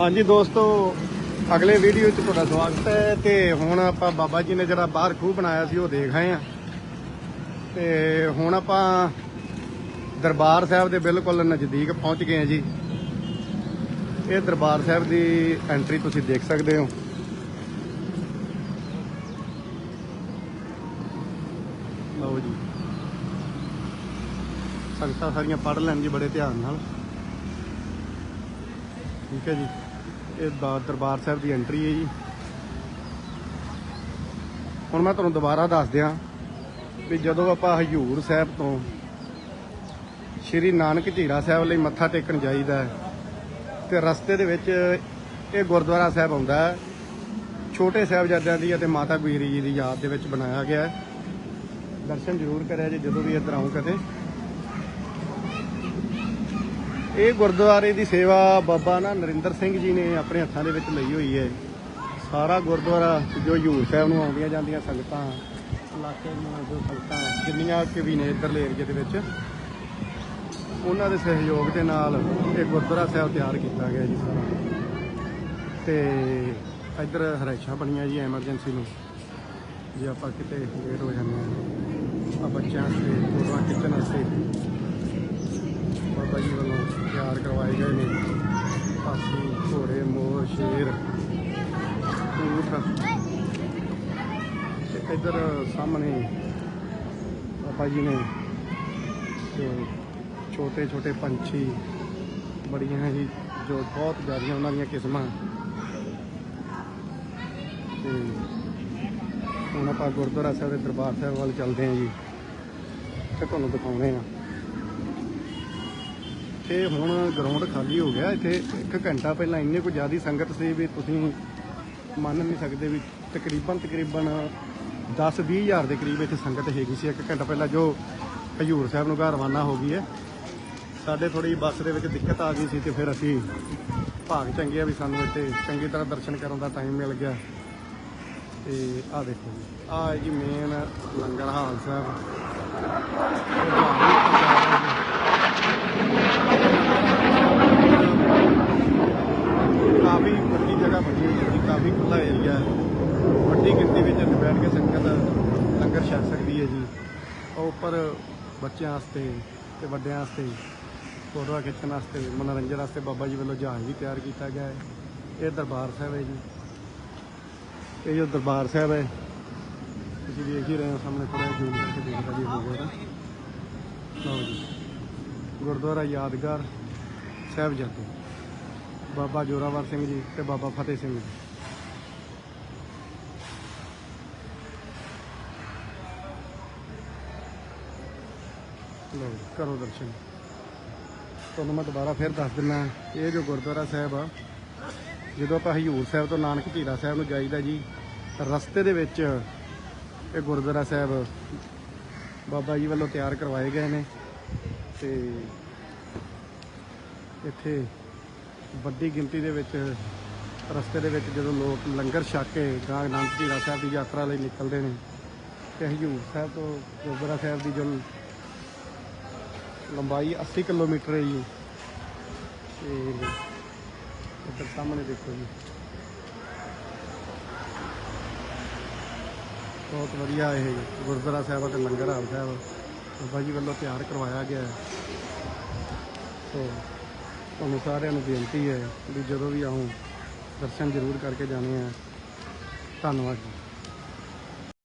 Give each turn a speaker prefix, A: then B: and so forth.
A: ਹਾਂਜੀ ਦੋਸਤੋ, ਅਗਲੇ ਵੀਡੀਓ 'ਚ ਤੁਹਾਡਾ ਸਵਾਗਤ ਹੈ ਤੇ ਹੁਣ ਆਪਾਂ ਬਾਬਾ ਜੀ ਨੇ ਜਿਹੜਾ ਬਾਹਰ ਖੂਹ ਬਣਾਇਆ ਸੀ ਉਹ ਦੇਖ ਆਏ ਆ ਤੇ ਹੁਣ ਆਪਾਂ ਦਰਬਾਰ ਸਾਹਿਬ ਦੇ ਬਿਲਕੁਲ ਨਜ਼ਦੀਕ ਪਹੁੰਚ ਗਏ ਆ ਜੀ। ਇਹ ਦਰਬਾਰ ਸਾਹਿਬ ਦੀ ਐਂਟਰੀ ਤੁਸੀਂ ਦੇਖ ਸਕਦੇ ਹੋ। ਲਓ ਜੀ। ਸੰਗਤਾਂ ਸਾਰੀਆਂ ਪੜ੍ਹ ਲੈਣ ਜੀ, ਬੜੇ ਧਿਆਨ ਨਾਲ। ਠੀਕ ਹੈ ਜੀ। ਇਹ ਦਰਬਾਰ ਸਾਹਿਬ ਦੀ ਐਂਟਰੀ ਹੈ ਜੀ। ਹੁਣ ਮੈਂ ਤੁਹਾਨੂੰ ਦੁਬਾਰਾ ਦੱਸ ਦਿਆਂ ਵੀ ਜਦੋਂ ਆਪਾਂ ਹਜੂਰ ਸਾਹਿਬ ਤੋਂ ਸ਼੍ਰੀ ਨਾਨਕ ਝੀਰਾ ਸਾਹਿਬ ਲਈ ਮੱਥਾ ਟੇਕਣ ਜਾਈਦਾ ਹੈ, ਤੇ ਰਸਤੇ ਦੇ ਵਿੱਚ ਇਹ ਗੁਰਦੁਆਰਾ ਸਾਹਿਬ ਆਉਂਦਾ ਹੈ ਛੋਟੇ ਸਾਹਿਬਜ਼ਾਦਿਆਂ ਦੀ ਅਤੇ ਮਾਤਾ ਗੁਜਰੀ ਜੀ ਦੀ ਯਾਦ ਦੇ ਵਿੱਚ ਬਣਾਇਆ ਗਿਆ ਹੈ। ਦਰਸ਼ਨ ਜ਼ਰੂਰ ਕਰਿਆ ਜੀ ਜਦੋਂ ਵੀ ਇੱਧਰ ਆਉਂ ਕਦੇ। ਇਹ ਗੁਰਦੁਆਰੇ ਦੀ ਸੇਵਾ ਬਾਬਾ ਨਾ ਨਰਿੰਦਰ ਸਿੰਘ ਜੀ ਨੇ ਆਪਣੇ ਹੱਥਾਂ ਦੇ ਵਿੱਚ ਲਈ ਹੋਈ ਹੈ। ਸਾਰਾ ਗੁਰਦੁਆਰਾ ਜੋ ਹਜੂਰ ਸਾਹਿਬ ਨੂੰ ਆਉਂਦੀਆਂ ਜਾਂਦੀਆਂ ਸੰਗਤਾਂ, ਇਲਾਕੇ ਦੀਆਂ ਜੋ ਸੰਗਤਾਂ, ਜਿੰਨੀਆਂ ਕਿ ਵੀ ਨੇ ਇੱਧਰਲੇ ਏਰੀਏ ਦੇ ਵਿੱਚ, ਉਹਨਾਂ ਦੇ ਸਹਿਯੋਗ ਦੇ ਨਾਲ ਇਹ ਗੁਰਦੁਆਰਾ ਸਾਹਿਬ ਤਿਆਰ ਕੀਤਾ ਗਿਆ ਜੀ ਸਾਰਾ। ਤੇ ਇੱਧਰ ਹਰੇਸ਼ਾਂ ਬਣੀਆਂ ਜੀ ਐਮਰਜੈਂਸੀ ਨੂੰ। ਜੇ ਆਪਾਂ ਕਿਤੇ ਲੇਟ ਹੋ ਜਾਂਦੇ ਹਾਂ ਆ ਬੱਚਿਆਂ ਵਾਸਤੇ, ਫੋਟੋਆਂ ਖਿੱਚਣ ਵਾਸਤੇ ਬਾਬਾ ਜੀ ਵੱਲੋਂ ਤਿਆਰ ਕਰਵਾਏ ਗਏ ਨੇ। ਹਾਥੀ ਘੋੜੇ, ਮੋਰ, ਸ਼ੇਰ ਊਠ ਇੱਧਰ ਸਾਹਮਣੇ ਬਾਬਾ ਜੀ ਨੇ ਛੋਟੇ ਛੋਟੇ ਪੰਛੀ ਬੜੀਆਂ ਹੀ, ਜੋ ਬਹੁਤ ਜ਼ਿਆਦੀਆਂ ਉਹਨਾਂ ਦੀਆਂ ਕਿਸਮਾਂ। ਤੇ ਹੁਣ ਆਪਾਂ ਗੁਰਦੁਆਰਾ ਸਾਹਿਬ ਦੇ ਦਰਬਾਰ ਸਾਹਿਬ ਵੱਲ ਚੱਲਦੇ ਹਾਂ ਜੀ। ਤੇ ਤੁਹਾਨੂੰ ਦਿਖਾਉਣੇ ਆ ਤੇ ਹੁਣ ਗਰਾਊਂਡ ਖਾਲੀ ਹੋ ਗਿਆ। ਇੱਥੇ ਇੱਕ ਘੰਟਾ ਪਹਿਲਾਂ ਇੰਨੇ ਕੁ ਜ਼ਿਆਦੀ ਸੰਗਤ ਸੀ ਵੀ ਤੁਸੀਂ ਮੰਨ ਨਹੀਂ ਸਕਦੇ ਵੀ ਤਕਰੀਬਨ ਤਕਰੀਬਨ 10-20 ਹਜ਼ਾਰ ਦੇ ਕਰੀਬ ਇੱਥੇ ਸੰਗਤ ਹੈਗੀ ਸੀ। ਇੱਕ ਘੰਟਾ ਪਹਿਲਾਂ ਜੋ ਹਜੂਰ ਸਾਹਿਬ ਨੂੰ ਘਰ ਰਵਾਨਾ ਹੋ ਗਈ ਹੈ। ਸਾਡੇ ਥੋੜੀ ਬੱਸ ਦੇ ਵਿੱਚ ਦਿੱਕਤ ਆ ਗਈ ਸੀ ਤੇ ਫਿਰ ਅਸੀਂ ਭਾਗ ਚੰਗੇ ਆ ਵੀ ਸਾਨੂੰ ਇੱਥੇ ਚੰਗੀ ਤਰ੍ਹਾਂ ਦਰਸ਼ਨ ਕਰਨ ਦਾ ਟਾਈਮ ਮਿਲ ਗਿਆ। ਤੇ ਆਹ ਦੇਖੋ ਜੀ, ਆਹ ਹੈ ਜੀ ਮੇਨ ਲੰਗਰ ਹਾਲ ਸਾਹਿਬ ਕਾਫੀ ਵੱਡੀ ਜਗ੍ਹਾ ਬਣੀ ਹੋਈ ਹੈ ਜੀ ਕਾਫੀ ਖੁੱਲਾ ਏਰੀਆ ਹੈ ਵੱਡੀ ਗਿਣਤੀ ਵਿੱਚ ਇੱਥੇ ਬੈਠ ਕੇ ਸੰਗਤ ਲੰਗਰ ਛਕ ਸਕਦੀ ਹੈ ਜੀ। ਉਹ ਉੱਪਰ ਬੱਚਿਆਂ ਵਾਸਤੇ ਤੇ ਵੱਡਿਆਂ ਵਾਸਤੇ, ਫੋਟੋਆਂ ਖਿੱਚਣ ਵਾਸਤੇ, ਮਨੋਰੰਜਨ ਵਾਸਤੇ ਬਾਬਾ ਜੀ ਵੱਲੋਂ ਜਹਾਜ਼ ਵੀ ਤਿਆਰ ਕੀਤਾ ਗਿਆ ਹੈ। ਇਹ ਦਰਬਾਰ ਸਾਹਿਬ ਹੈ ਜੀ। ਇਹ ਜੋ ਦਰਬਾਰ ਸਾਹਿਬ ਹੈ, ਤੁਸੀਂ ਦੇਖ ਹੀ ਰਹੇ ਹੋ ਸਾਹਮਣੇ ਥੋੜਾ ਜੂਮ ਕਰਕੇ ਦੇਖਦਾ ਜੀ ਹੋ ਗਿਆ ਲਓ ਜੀ, ਗੁਰਦੁਆਰਾ ਯਾਦਗਾਰ ਸਾਹਿਬਜ਼ਾਦੇ, ਬਾਬਾ ਜੋਰਾਵਰ ਸਿੰਘ ਜੀ ਤੇ ਬਾਬਾ ਫਤਿਹ ਸਿੰਘ ਜੀ। ਲਓ ਜੀ, ਕਰੋ ਦਰਸ਼ਨ। ਤੁਹਾਨੂੰ ਮੈਂ ਦੁਬਾਰਾ ਫਿਰ ਦੱਸ ਦਿੰਦਾ ਇਹ ਜੋ ਗੁਰਦੁਆਰਾ ਸਾਹਿਬ ਆ ਜਦੋਂ ਆਪਾਂ ਹਜੂਰ ਸਾਹਿਬ ਤੋਂ ਨਾਨਕ ਝੀਰਾ ਸਾਹਿਬ ਨੂੰ ਜਾਈਦਾ ਜੀ ਰਸਤੇ ਦੇ ਵਿੱਚ ਇਹ ਗੁਰਦੁਆਰਾ ਸਾਹਿਬ ਬਾਬਾ ਜੀ ਵੱਲੋਂ ਤਿਆਰ ਕਰਵਾਏ ਗਏ ਨੇ ਤੇ ਇੱਥੇ ਵੱਡੀ ਗਿਣਤੀ ਦੇ ਵਿੱਚ ਰਸਤੇ ਦੇ ਵਿੱਚ ਜਦੋਂ ਲੋਕ ਲੰਗਰ ਛਕ ਕੇ ਗਾਂ ਨਾਨਕ ਝੀਰਾ ਸਾਹਿਬ ਦੀ ਯਾਤਰਾ ਲਈ ਨਿਕਲਦੇ ਨੇ ਤੇ ਹਜੂਰ ਸਾਹਿਬ ਤੋਂ ਗੁਰਦੁਆਰਾ ਸਾਹਿਬ ਦੀ ਜੋ ਲੰਬਾਈ 80 ਕਿਲੋਮੀਟਰ ਹੈ ਜੀ। ਤੇ ਇੱਧਰ ਸਾਹਮਣੇ ਦੇਖੋ ਜੀ। ਬਹੁਤ ਵਧੀਆ ਇਹ ਗੁਰਦੁਆਰਾ ਸਾਹਿਬ ਅਤੇ ਲੰਗਰ ਹਾਲ ਸਾਹਿਬ। ਬਾਬਾ ਜੀ ਵੱਲੋਂ ਤਿਆਰ ਕਰਵਾਇਆ ਗਿਆ ਹੈ। ਸੋ, ਤੁਹਾਨੂੰ ਸਾਰਿਆਂ ਨੂੰ ਬੇਨਤੀ ਹੈ ਵੀ ਜਦੋਂ ਵੀ ਆਉਂ, ਦਰਸ਼ਨ ਜ਼ਰੂਰ ਕਰਕੇ ਜਾਣੇ ਆ। ਧੰਨਵਾਦ ਜੀ।